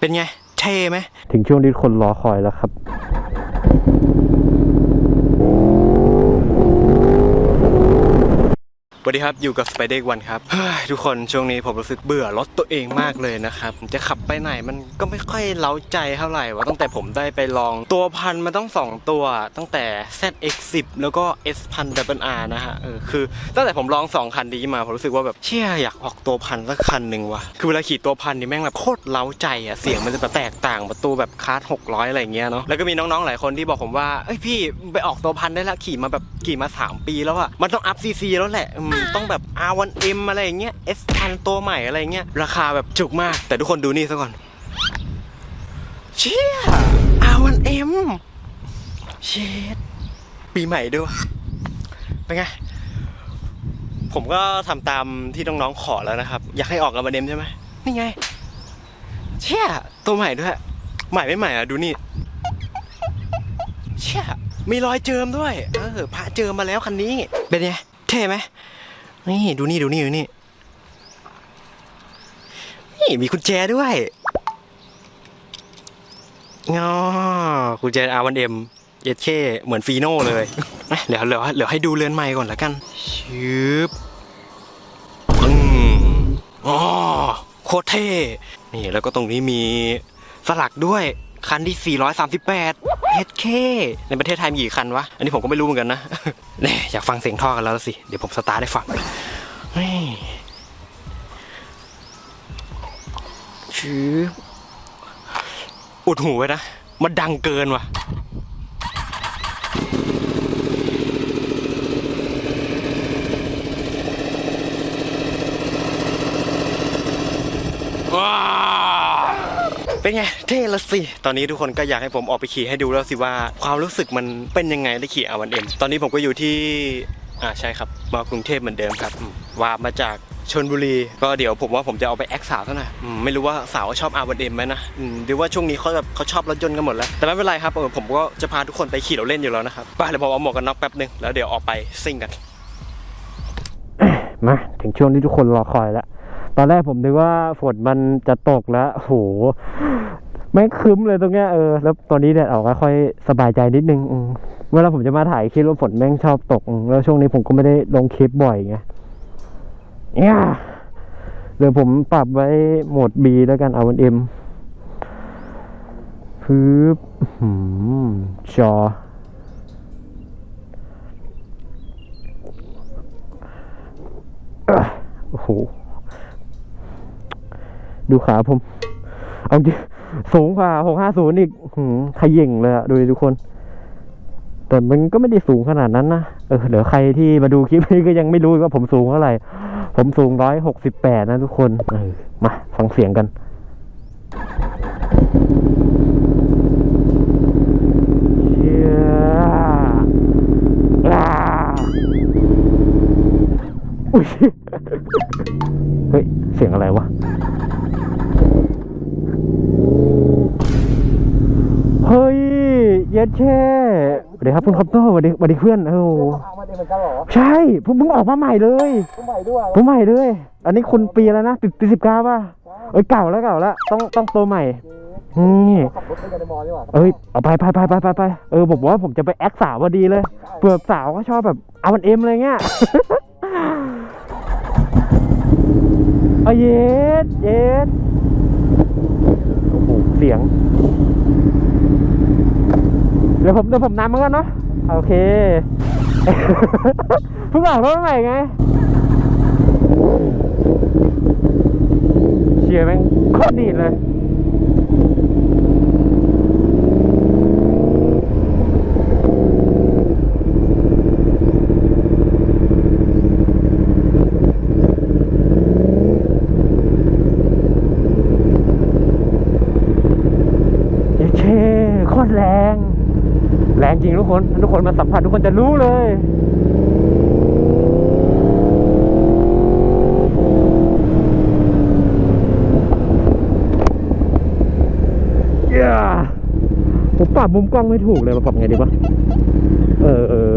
เป็นไงเท่ไหมถึงช่วงที่คนรอคอยแล้วครับ สวัสดีครับ อยู่กับสไปเด r วันครับทุกคนช่วงนี้ผมรู้สึกเบื่อรถตัวเองมากเลยนะครับจะขับไปไหนมันก็ไม่ค่อยเล้าใจเท่าไหร่ว่าตั้งแต่ผมได้ไปลองตัวพันมาต้องสองตัว ตั้งแต่ ZX10 แล้วก็ S พัน w R นะฮะเออคือตั้งแต่ผมลองสองคันนี้มา ผมรู้สึกว่าแบบเชี่ยอยากออกตัวพันสักคันหนึ่งว่ะคือเวลาขี่ตัวพันนี่แม่งแบบโคตรเล้าใจอะเสียงมันจะแบบแตกต่างประตูแบบคาร์ด600 อะไรเงี้ยเนาะแล้วก็มีน้องๆหลายคนที่บอกผมว่าเอ้ยพี่ไปออกตัวพันได้แล้วขี่มาแบบขี่มา 3 ปีแล้วอะมันต้องอัพซีซีแล้วแหละต้องแบบ R1M อะไรอย่างเงี้ย S พันตัวใหม่อะไรอย่างเงี้ย ราคาแบบจุกมาก แต่ทุกคนดูนี่ซะก่อน เชี่ย R1M เชดปีใหม่ด้วยเป็นไง ผมก็ทำตามที่น้องๆขอแล้วนะครับ อยากให้ออกกับมาเดมใช่ไหมนี่ไง เชี่ย ตัวใหม่ด้วย ใหม่ไม่ใหม่อะ ดูนี่ เชี่ย มีรอยเจิมด้วย เออพระเจิมมาแล้วคันนี้ เป็นไง เท่ไหม นี่ดูนี่ดูนี่ดูนี่ นี่มีกุญแจด้วยงอกุญแจ R1M เอเคเหมือนฟีโน่เลยเดี๋ยวเดี๋ยวเดี๋ยวให้ดูเรือนใหม่ก่อนล้วกันชืบอืมอ๋อโคตรเท่ นี่แล้วก็ตรงนี้มีสลักด้วย คันที่ 438 HK ในประเทศไทยมีกี่คันวะ อันนี้ผมก็ไม่รู้เหมือนกันนะแน่อยากฟังเสียงท่อกันแล้วสิ เดี๋ยวผมสตาร์ทให้ฟังนี่ชืบอุดหูไว้นะ มันดังเกินว่ะ ว้าว เป็นไงเท่ละสิ ตอนนี้ทุกคนก็อยากให้ผมออกไปขี่ให้ดูแล้วสิว่าความรู้สึกมันเป็นยังไงได้ขี่อาวันเอ็มตอนนี้ผมก็อยู่ที่อ่าใช่ครับมากรุงเทพเหมือนเดิมครับว่ามาจากชนบุรีก็เดี๋ยวผมว่าผมจะเอาไปแอคสาวซะหน่อยไม่รู้ว่าสาวชอบอาวันเอ็มไหมนะหรือว่าช่วงนี้เขาแบบเขาชอบรถยนต์กันหมดแล้ว แต่ไม่เป็นไรครับผมก็จะพาทุกคนไปขี่เราเล่นอยู่แล้วนะครับไปเดี๋ยวผมเอาหมวกกันน็อกแป๊บนึงแล้วเดี๋ยวออกไปซิ่งกันมาถึงช่วงที่ทุกคนรอคอยแล้ว ตอนแรกผมนึกว่าฝนมันจะตกแล้วโหไม่งครึ้มเลยตรงเนี้ยเออแล้วตอนนี้แดดออกก็ค่อยสบายใจนิดนึงอืมเวลาผมจะมาถ่ายคลิปว่าฝนแม่งชอบตก แล้วช่วงนี้ผมก็ไม่ได้ลงคลิปบ่อยไงเนี่ยเดี๋ยวผมปรับไว้โหมด B แล้วกันเอาวันเอ็มพึบหืมจอโอ้โห ดูขาผม เอาจริงสูงกว่าหกห้าศูนย์อีกขย่งเลยอะดูดิทุกคน แต่มันก็ไม่ได้สูงขนาดนั้นนะเออเดี๋ยวใครที่มาดูคลิปนี้ก็ยังไม่รู้ว่าผมสูงเท่าไหร่ ผมสูงร้อยหกสิบแปดนะทุกคนเออมาฟังเสียงกันอุ้ย เฮ้ย เสียงอะไรวะ เฮ้ย เย็ดแช่สวัสดีครับคุณคอปเตอร์สวัสดีสวัสดีเพื่อนเออเอามาเองเหมือนกันเหรอใช่ผมเพิ่งออกมาใหม่เลยผู้ใหม่ด้วยผมใหม่เลย อันนี้คุณปีแล้วนะปีปีสิบเก้าป่ะเอ้ยเก่าแล้วเก่าแล้วต้องต้องตัวใหม่นี่ขับรถไปกันในมอนี่หว่าเอ้ยเอาไปไปไปไปไปไปเออผมว่าผมจะไปแอคสาวพอดีเลยเปลือกสาวก็ชอบแบบเอามันเอ็มเลยเงี้ยเอาเย็ดเย็ดโอ้โหเสียง เดี๋ยวผมเดี๋ยวผมนำมันกันเนาะโอเคเพิ่งออกรถใหม่ไงเชียร์แม่งโคตรดีเลยเช่โคตรแรง แรงจริงทุก คนทุกคนมาสัมผัสทุกคนจะรู้เลยเย้ผมปรับมุมกล้องไม่ถูกเลยมาปรับไงดีวะเออเออ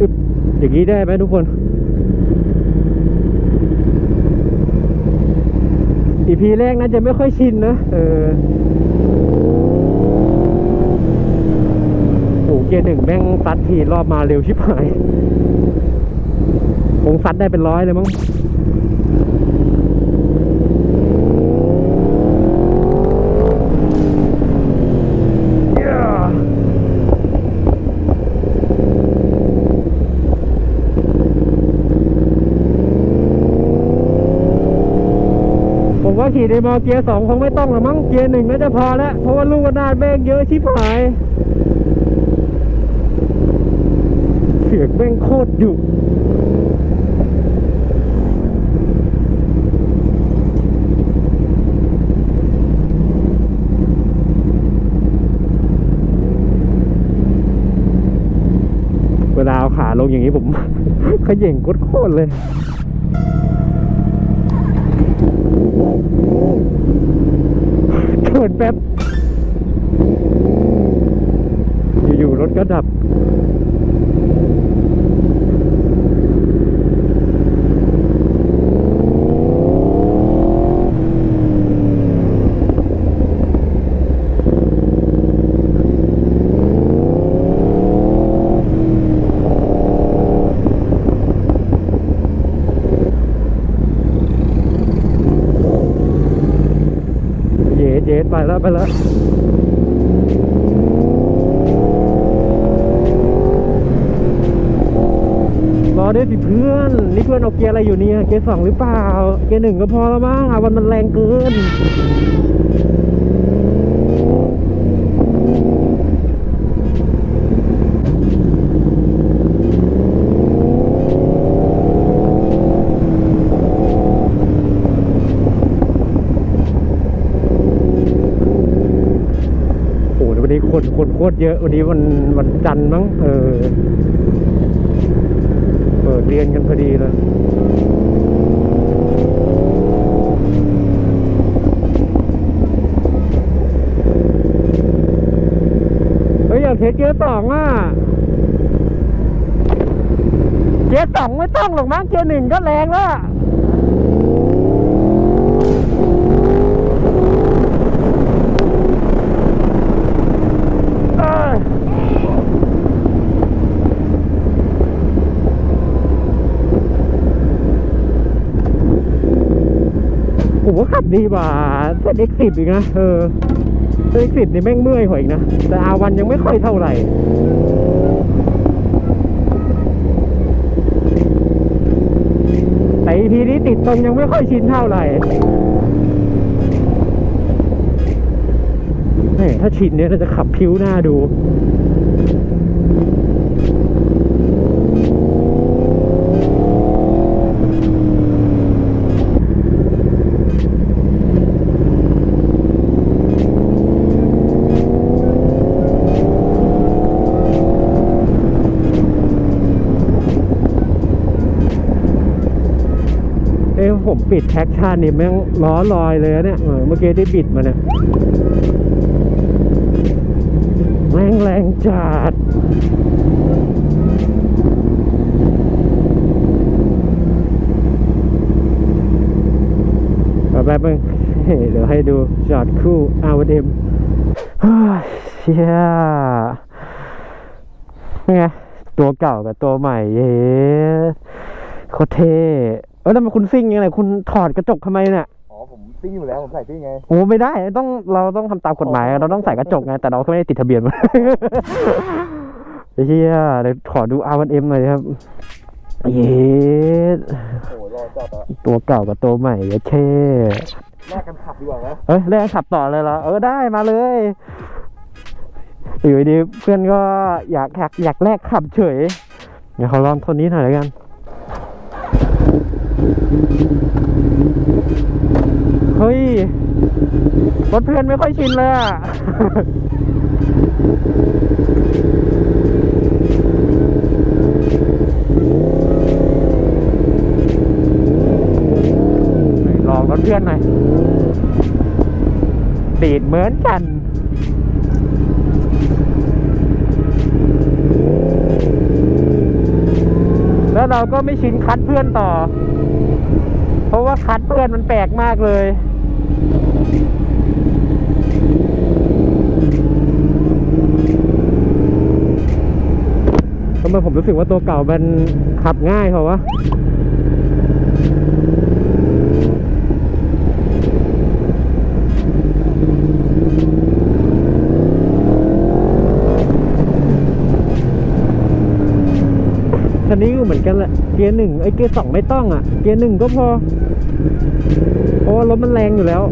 อึ๊บอย่างนี้ได้ไหมทุกคนอี EP แรกน่าจะไม่ค่อยชินนะ เออโอ้ เกียร์หนึ่งแม่งซัดทีรอบมาเร็วชิบหายคงซัดได้เป็นร้อยเลยมั้งผมว่าขี่ในมอเกียร์สองคงไม่ต้องหรอกมั้งเกียร์หนึ่งน่าจะพอแล้ว เพราะว่าลูกกระนาดแม่งเยอะชิบหาย็กแม่งโคตรดุเวลาเอาขาลงอย่างนี้ผม ขย่งโคตรเลยเกินแป๊บ อยู่ๆรถก็ดับ เย็ดเย็ดไป แล้วไปแล้วรอด้วยสิเพื่อน นี่เพื่อนเอาเกียร์อะไรอยู่เนี่ย เกียร์สองหรือเปล่า เกียร์หนึ่งก็พอแล้วมั้งอาวันมันแรงเกิน โอ้โหวันนี้ คนโคตรเยอะวันนี้วันวันจันทร์มั้งเออเปิดเรียนกันพอดีเลยเฮ้ยอยากเทสเกียร์สองอะเกียร์สองไม่ต้องหรอกมั้งเกียร์หนึ่งก็แรงแล้ว ผมว่าขับดีกว่าเส้น X10 อีกนะเออเส้น X10 นี่แม่งเมื่อยกว่าอีกนะ แต่อาวันยังไม่ค่อยเท่าไหร่แต่ EP นี้ติดตรงยังไม่ค่อยชินเท่าไหร่แหมถ้าชินเนี่ยเราจะขับพิ้วหน้าดู ปิดแท็กชั่นนี่แม่งล้อลอยเลยนะเนี่ยเออเมื่อกี้ได้บิดมาเนี่ยแม่งแรงจัดแป๊บนึงเดี๋ยวให้ดูจอดคู่อาวเอ็มเชี่ยเป็นไงตัวเก่ากับตัวใหม่เย้โคตรเท่ เออแล้วมันคุณซิ่งยังไงคุณถอดกระจกทำไมเนี่ยอ๋อผมซิ่งอยู่แล้วผมใส่ซิ่งไงโอ้ไม่ได้ต้องเราต้องทำตามกฎหมาย เราต้องใส่กระจกไงแต่เราก็ไม่ได้ติดทะเบียนมา ไอ้เหี้ยเดี๋ยวขอดู R1M หน่อยดิครับเย้โอ้รอจอดอะตัวเก่ากับตัวใหม่เย้เท่แลกกันขับดีกว่าไหมเอ้ยแลกขับต่อเลยเหรอ เออได้มาเลยอยู่ดีเพื่อนก็อยากอยากอยากแลกขับเฉยเดี๋ยวเขาลองทนนี้หน่อยแล้วกัน เฮ้ย รถเพื่อนไม่ค่อยชินเลยอะ ลองรถเพื่อนหน่อยตีดเหมือนกันแล้วเราก็ไม่ชินคัดเพื่อนต่อ ราะว่าคัดเพื่อนมันแปลกมากเลย ทำไมผมรู้สึกว่าตัวเก่ามันขับง่ายเขาวะคันนี้ก็เหมือนกันแหละ เกียร์หนึ่งไอ้เกียร์สองไม่ต้องอะ เกียร์หนึ่งก็พอ เพราะว่ารถมันแรงอยู่แล้ว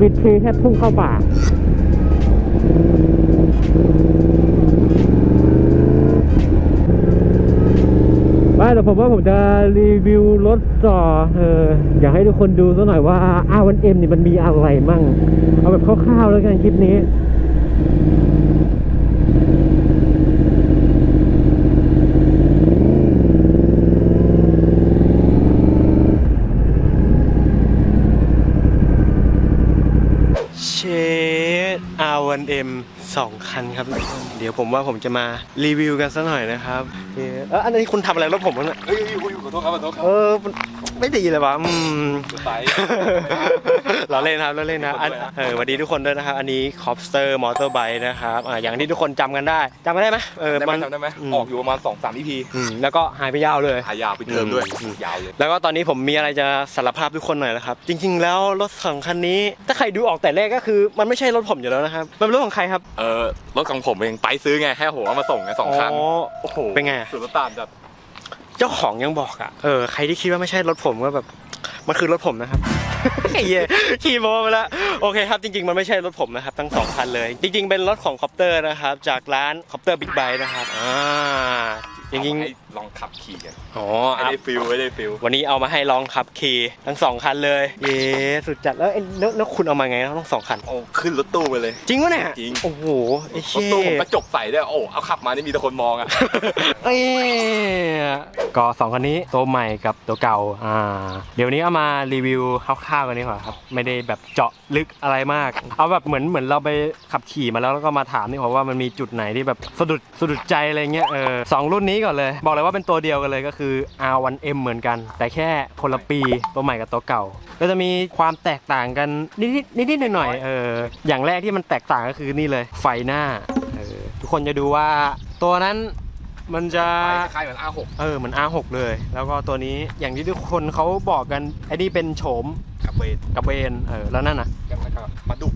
ปิดทีแค่พุ่งเข้าป่าไม่แต่ผมว่าผมจะรีวิวรถต่อเอออยากให้ทุกคนดูสักหน่อยว่า R1M นี่มันมีอะไรมั่ง เอาแบบคร่าวๆแล้วกันคลิปนี้ เชด R1M สองคันครับทุกคนเดี๋ยวผมว่าผมจะมารีวิวกันสักหน่อยนะครับเอ๊ะเอออันนี้คุณทำอะไรรถผมวะเนี่ยเฮ้ยเฮ้ยเฮ้ยขอโทษครับขอโทษครับเออมันไม่ดีเลยวะอืม ไป เราเล่นครับเราเล่นนะอันเออสวัสดีทุกคนด้วยนะครับ อันนี้ Copster Motorbike นะครับอ่าอย่างที่ทุกคนจำกันได้จำกันได้ไหมเออได้ไหมมันจำได้ไหมอืมออกอยู่ประมาณสองสาม EP อืมแล้วก็หายไปยาวเลย หายาวไปเทอมด้วย อืม ยาวเลย แล้วก็ตอนนี้ผมมีอะไรจะสารภาพทุกคนหน่อยนะครับ จริง ๆ แล้วรถสองคันนี้ ถ้าใครดูออกแต่แรกก็คือ มันไม่ใช่รถผมอยู่แล้วนะครับ มันเป็นรถของใครครับเออรถของผมเองไปซื้อไงให้โหเอามาส่งไงสองคันโอ้โหเป็นไงสุดรถตามจัดเจ้าของยังบอกอะ เออ ใครที่คิดว่าไม่ใช่รถผมก็แบบ มันคือรถผมนะครับไอ้เหี้ยขี่โมไปแล้ว โอเคครับ จริง ๆ มันไม่ใช่รถผมนะครับ ทั้งสองคันเลย จริง ๆ เป็นรถของคอปเตอร์นะครับ จากร้านคอปเตอร์บิ๊กไบนะครับ อ่า จริงให้ลองขับขี่กันๆอ๋อให้ได้ฟิลให้ได้ฟิลวันนี้เอามาให้ลองขับขี่ทั้งสองคันเลย เย้สุดจัดแล้วเอ้ยแล้วแล้วคุณเอามาไงทั้งสองคันโอ้ขึ้นรถตู้ไปเลย จริงวะเนี่ยจริง โอ้โหไอ้รถเชี่ตู้ผมย กระจกใส่ด้วยโอ้เอาขับมานี่มีแต่คนมองอะ เอ้ยก็สองคันนี้ตัวใหม่กับตัวเก่าอ่าเดี๋ยวนี้เอามารีวิวคร่าวๆกันดีกว่าครับไม่ได้แบบเจาะลึกอะไรมาก เอาแบบเหมือนเหมือนเราไปขับขี่มาแล้วแล้วก็มาถามนี่ผมว่ามันมีจุดไหนที่แบบสะดุดสะดุดใจอะไรเงี้ยเออสองรุ่นนี้ก่อนเลย บอกเลยว่าเป็นตัวเดียวกันเลยก็คือ R1M เหมือนกัน แต่แค่คนละปีตัวใหม่กับตัวเก่า ก็จะมีความแตกต่างกันนิดๆนิดๆหน่อยๆเอออย่างแรกที่มันแตกต่างก็คือนี่เลยไฟหน้าเออทุกคนจะดูว่าตัวนั้นมันจะคล้ายๆเหมือน R6 เออเหมือน R6 เลย แล้วก็ตัวนี้อย่างที่ทุกคนเขาบอกกันไอ้นี่เป็นโฉม ขับเวทกับเวนเออแล้วนั่นน่ะกันแล้วก็มาดุ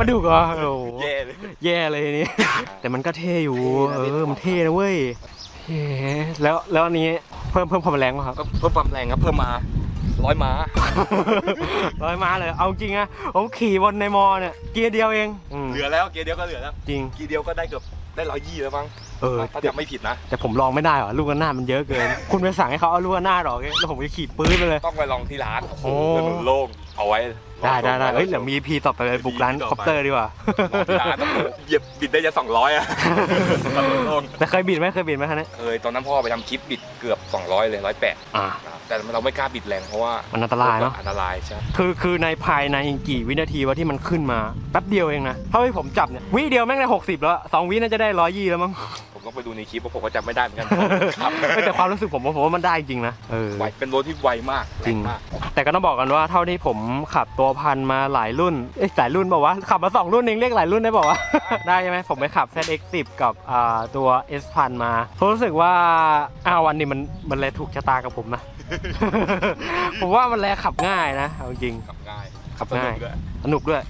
มาดูก็โอ้โหแย่เลยแย่เลยทีนี้แต่มันก็เท่อยู่เท่เอนะอมันเท่นะเว้ยเฮ้แล้วแล้วอันนี้เพิ่มเพิ่มความแรงป่ะครับ ก็เพิ่มความแรงครับเพิ่มมาร้อยม้า ร้อยมาเลย เอาจริงอะผมขี่บนในมอเนี่ยเกียร์เดียวเองอืมเหลือแล้วเกียร์เดียวก็เหลือแล้วจริง เกียร์เดียวก็ได้เกือบ ได้ร้อยยี่แล้วมั้งเออ ถ้าจำไม่ผิดนะ แต่ผมลองไม่ได้หรอลูกระนาดมันเยอะเกิน คุณไปสั่งให้เขาเอาลูกระนาดหรอกแล้วผมจะขี่ปื้นไปเลย ต้องไปลองที่ร้านโอ้ถนนโล่งเอาไว้ ได้ได้ได้เอ้ยเดี๋ยวมีพีต่อไปไปบุกร้านคอปเตอร์ดีกว่าลองที่ร้านต้องเหยียบบิดได้จะสองร้อยอะถนนโล่งแต่เคยบิดไหมเคยบิดไหมคันนี้เคยตอนนั้นพ่อไปทำคลิปบิดเกือบ200เลย108อ่า แต่เราไม่กล้าบิดแรงเพราะว่ามันอันตรายเนอะ อันตรายใช่คือคือในภายในอีกกี่วินาทีว่าที่มันขึ้นมาแป๊บเดียวเองนะเท่าที่ผมจับเนี่ยวิเดียวแม่งได้หกสิบแล้วสองวิน่าจะได้ร้อยยี่แล้วมั้ง ผมต้องไปดูในคลิปเพราะผมก็จำไม่ได้เหมือนกันครับไม่แต่ความรู้สึกผมว่าผมว่ามันได้จริงนะเออ ไวเป็นรถที่ไวมากจริง แมากแต่ก็ต้องบอกกันว่าเท่าที่ผมขับตัวพันมาหลายรุ่นเอ้ยหลายรุ่นบอกว่าวะขับมาสองรุ่นเองเรียกหลายรุ่นได้บอกว่าวะ ได้ใช่ไหมผมไปขับ ZX10 กับอ่าตัว S พันมาผมรู้สึกว่าอาวันนี้มันมันเลยถูกชะตากับผมนะ ผมว่ามันแลขับง่ายนะเอาจริงขับง่ายขับง่ายสนุกด้วยสนุกด้วย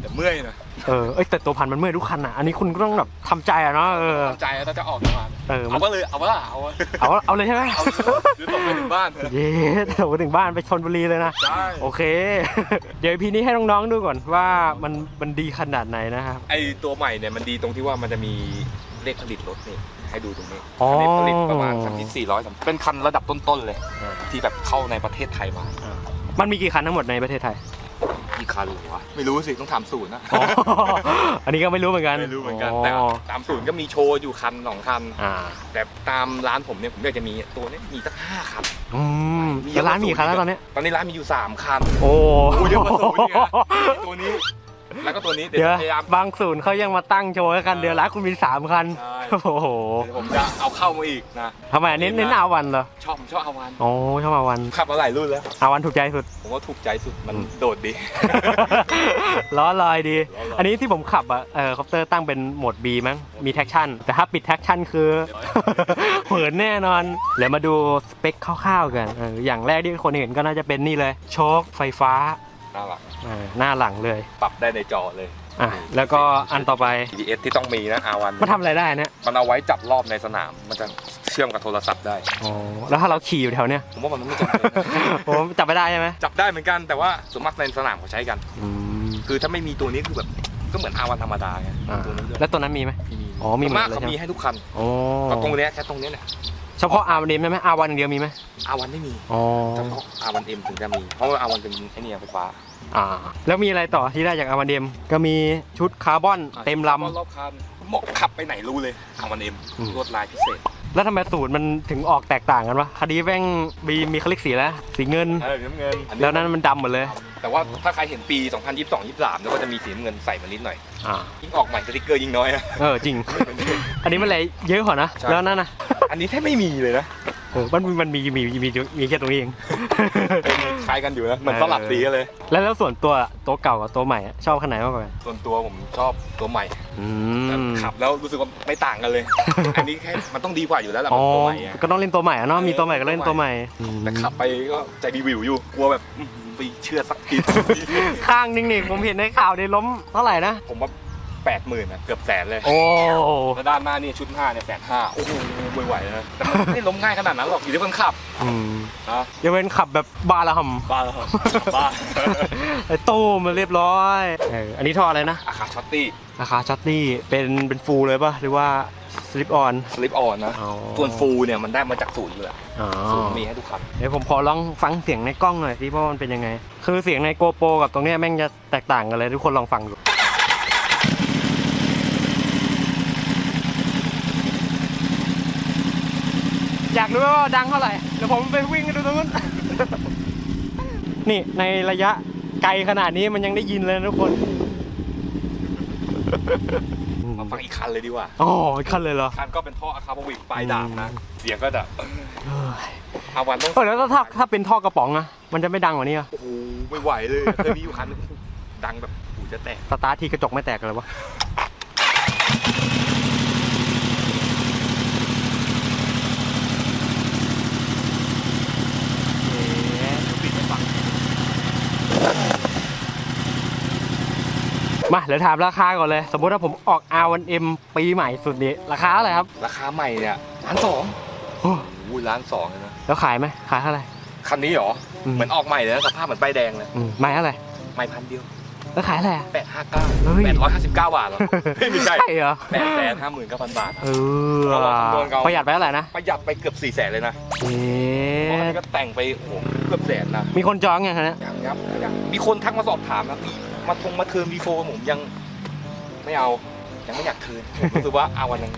แต่เมื่อยนะ เออเอ้ยแต่ตัวพันมันเมื่อยทุกคันอะอันนี้คุณก็ต้องแบบทำใจอะเนาะเออตั้งใจแล้วถ้าจะออกจากบ้านเออมัเอานก็เลยเอาว่าเอาวะเอาเอาเลยใช่ไหมเอาหรือส่งไปถึงบ้านเถอะเย้โอ้ถึงบ้านไปชนบุรีเลยนะ ใช่โอเค เดี๋ยวพีนี้ให้น้องๆดูก่อนว่ามันมันดีขนาดไหนนะครับ ไอตัวใหม่เนี่ยมันดีตรงที่ว่ามันจะมีเลขผลิตรถนี่ให้ดูตรงนี้อ๋ออันนี้ผลิตประมาณสามสี่ร้อยเป็นคันระดับต้นๆเลย ที่แบบเข้าในประเทศไทยมา มันมีกี่คันทั้งหมดในประเทศไทย กี่คันหรอวะไม่รู้สิ ต้องถามศูนย์นะอ๋ออันนี้ก็ไม่รู้เหมือนกันไม่รู้เหมือนกันแต่ตามศูนย์ก็มีโชว์อยู่คันสองคัน อ่าแต่ตามร้านผมเนี่ยผมอยากจะมีตัวเนี้มีสักห้าคันอืมแล้วร้านมีกี่คันแล้วตอนเนี้ยตอนนี้ร้านมีอยู่สามคันโอ้โอ้เยอะกว่าศูนย์อีกอะตัวนี้ แล้วก็ตัวนี้เดี๋เดี๋ยยววพยายามบางศูนย์เขายังมาตั้งโชว์ให้คันเดียวแล้วคุณมีสามคันใช่โอ้โหเดี๋ยวผมจะเอาเข้ามาอีกนะ ทำไมเน้นเน้นอาวันเหรอชอบผมชอบอาวัน โอ้ชอบอาวันขับมาหลายรุ่นแล้ว อาวันถูกใจสุด ผมว่าถูกใจสุดมันโดดดี ล้อลอยดี ล้อลอย อันนี้ที่ผมขับอะเออคอปเตอร์ตั้งเป็นโหมด B มั้ง มีแท็กชั่น แต่ถ้าปิดแท็กชั่นคือ เหินแน่นอน เดี๋ยวมาดูสเปคคร่าวๆกันเอออย่างแรกที่คนเห็นก็น่าจะเป็นนี่เลย โชคไฟฟ้าน่ารัก เออหน้าหลังเลยปรับได้ในจอเลย อะแล้วก็อันต่อไป GPS ที่ต้องมีนะอาวันมาทำอะไรได้เนี่ยมันเอาไว้จับรอบในสนาม มันจะเชื่อมกับโทรศัพท์ได้ อ๋อแล้วถ้าเราขี่อยู่แถวเนี้ยผมว่ามันไม่จำเป็นผมจับไม่ได้ใช่ไหมจับได้เหมือนกันแต่ว่าส่วนมากในสนามเขาใช้กัน อืมคือถ้าไม่มีตัวนี้คือแบบก็เหมือนอาวันธรรมดาไงอ่าตัวนี้ด้วยแล้วตัวนั้นมีไหมมีอ๋อมีหมดส่วนมากเลยเขาใช่ไหมมีให้ทุกคันโอ้ ก็ตรงเนี้ยแค่ตรงเนี้ยเนี่ย เฉพาะอาวันเดียวไหมอาวันอย่างเดียวมีไหมอาวันไม่มีอ๋อเฉพาะอาวันเอ็มถึงจะมี เพราะว่าอาวันเป็นไอ้เนี่ยไฟฟ้าอ่า แล้วมีอะไรต่อที่ได้จากอาวันเดียมก็มีชุดคาร์บอนเต็มลำรอบคันเหมาะขับไปไหนรู้เลยอาวันเอ็มอืมลวดลายพิเศษ แล้วทำไมสูตรมันถึงออกแตกต่างกันวะคดีแม่งมีมีคลิกสีแล้วสีเงิน เออน้ำเงินแล้วนั้นมันดำหมดเลย แต่ว่าถ้าใครเห็นปี 2022 23แล้วก็จะมีสีน้ำเงินใส่มานิดหน่อย อ่า ยิ่งออกใหม่สติกเกอร์ยิ่งน้อยอะเออจริง อันนี้มันอะไรเยอะกว่านะ ใช่ แล้วนั่นนะอันนี้แทบไม่มีเลยนะ โอ้มันมันมีมีมีมีมีแค่ตรงนี้เอง เป็นคล้ายกันอยู่นะเหมันสลับสีกันเลย แล้วแล้วส่วนตัวตัวเก่ากับตัวใหม่อะชอบคันไหนมากกว่ากันส่วนตัวผมชอบตัวใหม่อืแต่มขับแล้วรู้สึกว่าไม่ต่างกันเลย อันนี้แค่มันต้องดีกว่าอยู่แล้วแหละอ๋อมันตัวใหม่อะก็ต้องเล่นตัวใหม่อะเนาะเออมีตัวใหม่ก็เล่นตัวใหม่แต่ขับไปก็ใจรีวิวอยู่กลัวแบบอื้อหือไปเชื่อสักที ข้างนึงนี่ผมเห็นในข่าวในล้มเท่าไหร่นะผมว่า แปดหมื่นนะเกือบแสนเลยโอ้แล้วด้านหน้านี่ชุดห้าเนี่ยแสนห้าโอ้โหไม่ไหวนะแต่มันไม่ได้ล้มง่ายขนาดนั้นหรอกอยู่ที่คนขับอืมนะยังเป็นขับแบบบาร์ละหำบ้าแล้วบ้าไอ้ตู้มันเรียบร้อยเอออันนี้ท่ออะไรนะ อาคาช็อตตี้ราคาชัตตี้เป็นเป็นฟูลเลยป่ะ หรือว่าสลิปออน สลิปออนนะอ๋อ ส่วนฟูลเนี่ยมันได้มาจากศูนย์เลยอะอ๋อศูนย์มีให้ทุกคันเดี๋ยวผมขอลองฟังเสียงในกล้องหน่อยสิว่ามันเป็นยังไง คือเสียงในโกโปรกับตรงเนี้ยแม่งจะแตกต่างกันเลย ทุกคนลองฟังดู อยากรู้ว่าดังเท่าไหร่ เดี๋ยวผมไปวิ่งกันดูตรงนู้น นี่ในระยะไกลขนาดนี้มันยังได้ยินเลยนะทุกคน มาฟังอีกคันเลยดีกว่า อ๋ออีกคันเลยเหรอ คันก็เป็นท่ออะคาบวิกปลายดาบนะ เสียงก็จะเอ้ยอาวันต้องเออแล้วถ้าถ้าเป็นท่อกระป๋องอะมันจะไม่ดังกว่านี้อะโอ้โหไม่ไหวเลยเคยมีอยู่คันนึงดังแบบหูจะแตก สตาร์ททีกระจกไม่แตกเลยวะ ปิดไม่ฟัง มาเดี๋ยวถามราคาก่อนเลย สมมติว่าผมออก R1M ปีใหม่สุดนี้ราคาเท่าไหร่ครับราคาใหม่เนี่ยล้านสองโอ้โอ้ยล้านสองเลยนะแล้วขายไหมขายเท่าไหร่ คันนี้เหรออืม เหมือนออกใหม่เลยนะสภาพเหมือนป้ายแดงเลยอืมไม่เท่าไหร่ไม่พันเดียวแล้วขายเท่าไหร่อะ แปดห้าเก้าเฮ้ย แปดร้อยห้าสิบเก้าบาทเหรอไม่ใช่ใช่เหรอแปดแสนห้าหมื่นเก้าพันบาท เออเอาอะคำนวณเอาประหยัดไปเท่าไหร่นะประหยัดไปเกือบสี่แสนเลยนะเอ๊เพราะอันะนี้ก็แต่งไปโอ้โหเกือบแสนนะมีคนจองยังคะเนี่ยยังครับยังมีคนทักมาสอบถามนะพี่ มาทงมาเทิร์นวีโฟผมยังไม่เอายังไม่อยากเทิร์นผมรู้สึกว่าเอาวันนึง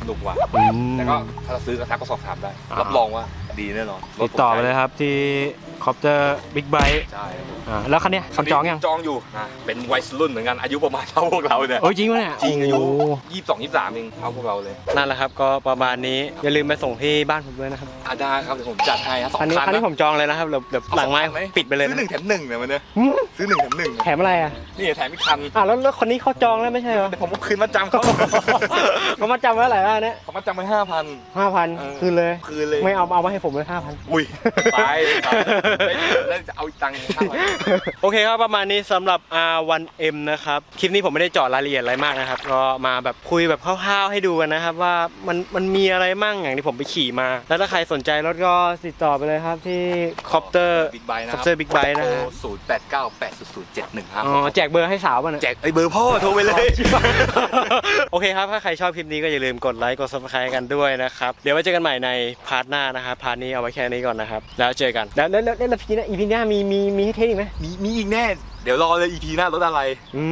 สนุกกว่าอืม แต่ก็ถ้าเราซื้อก็ทักก็สอบถามได้ อ่ารั รับรองว่าดีแน่นอนรติถดต่อไปเลยครับที่คอปเตอร์บิ๊กไบค์ใช่ครับผมอ่าแล้วคันเนี้ยคนจองยังจองอยู่นะเป็นวัยรุ่นเหมือนกันอายุประมาณเท่าพวกเราเนี่ย โอ้ยจริงวะเนี่ยจริงอายุโยี่สิบสองยี่สิบสามเองเท่าพวกเราเลยนั่นแหละครับก็ประมาณนี้อย่าลืมไปส่งที่บ้านผมด้วยนะครับอาได้ครับเดี๋ยวผมจัดให้ครับสองอันนี้คันอันนี้นะผมจองเลยนะครับเดี๋ยวเดี๋ยวเอาหลังไม้สอคันปิดไปเลยซื้อนะหนึ่งแถมหนึ่งเนี่ยมันเนี่ยหืมซื้อหนึ่งแถมหนึ่งแถมอะไรอะนี่แถมอีกคันอะแล้วแล้วคนนี้เขาจองแล้วไม่ใช่เหรอ แต่ผมก็คืนมาจำเขา เขามาจำไว้เท่าไหร่อะเนี่ยเขามาจำไปห้าพัน ห้าพันเออคืนเลย คืนเลย ไม่เอาเอามาให้ผมเลยห้าพัน อุ้ยตายตายแล้วจะเอาอีกตังค์ห้าพัน โอเคครับประมาณนี้สำหรับ R1M นะครับ คลิปนี้ผมไม่ได้เจาะรายละเอียดอะไรมากนะครับ ก็มาแบบคุยแบบคร่าวๆให้ดูกันนะครับ ว่ามันมันมีอะไรมั่งอย่างที่ผมไปขี่มา แล้วถ้าใครสนใจรถก็ติดต่อไปเลยครับที่คอปเตอร์บิ๊กไบค์นะครั Copter Big Bike นะฮะศูนย์แปดเก้าแปดศูนย์เจ็ดหนึ่งห้าอ๋อแจกเบอร์ให้สาวป่ะเนี่ย แจกไอ้เบอร์พ่อโทรไปเลย โอเคครับ ถ้าใครชอบคลิปนี้ก็อย่าลืมกดไลค์กด subscribe กันด้วยนะครับเดี๋ยวไว้เจอกันใหม่ในพาร์ทหน้านะครับพาร์ทนี้เอาไว้แค่นี้ก่อนนะครับแล้วเจอกันแล้วแล้วแล้วแล้วพีหน้าอีพีหน้ามีมีมีให้เทสอีกไหมมีมีอีกแน่ เดี๋ยวรอเลย EP หน้ารถอะไรอื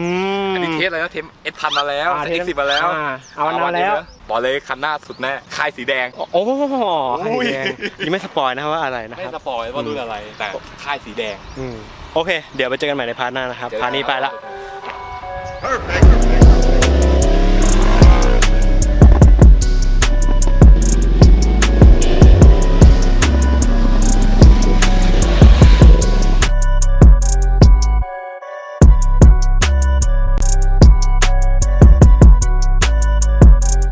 มอันนี้เทสอะไรนะเทมเอสพันมาแล้วอ่าเอ็กซ์สิบมาแล้วอ่าเอาอันนั้นแล้วบอกเลยคันหน้าสุดแน่ค่ายสีแดงโอ้โหอุ้ยยังไม่สปอยนะครับว่าอะไรนะไม่ครับสปอยว่ารุ่นอะไรแต่ค่ายสีแดงอืมโอเค เดี๋ยวไปเจอกันใหม่ในพาร์ทหน้านะครับพาร์ทนี้ไปละเ Perfect.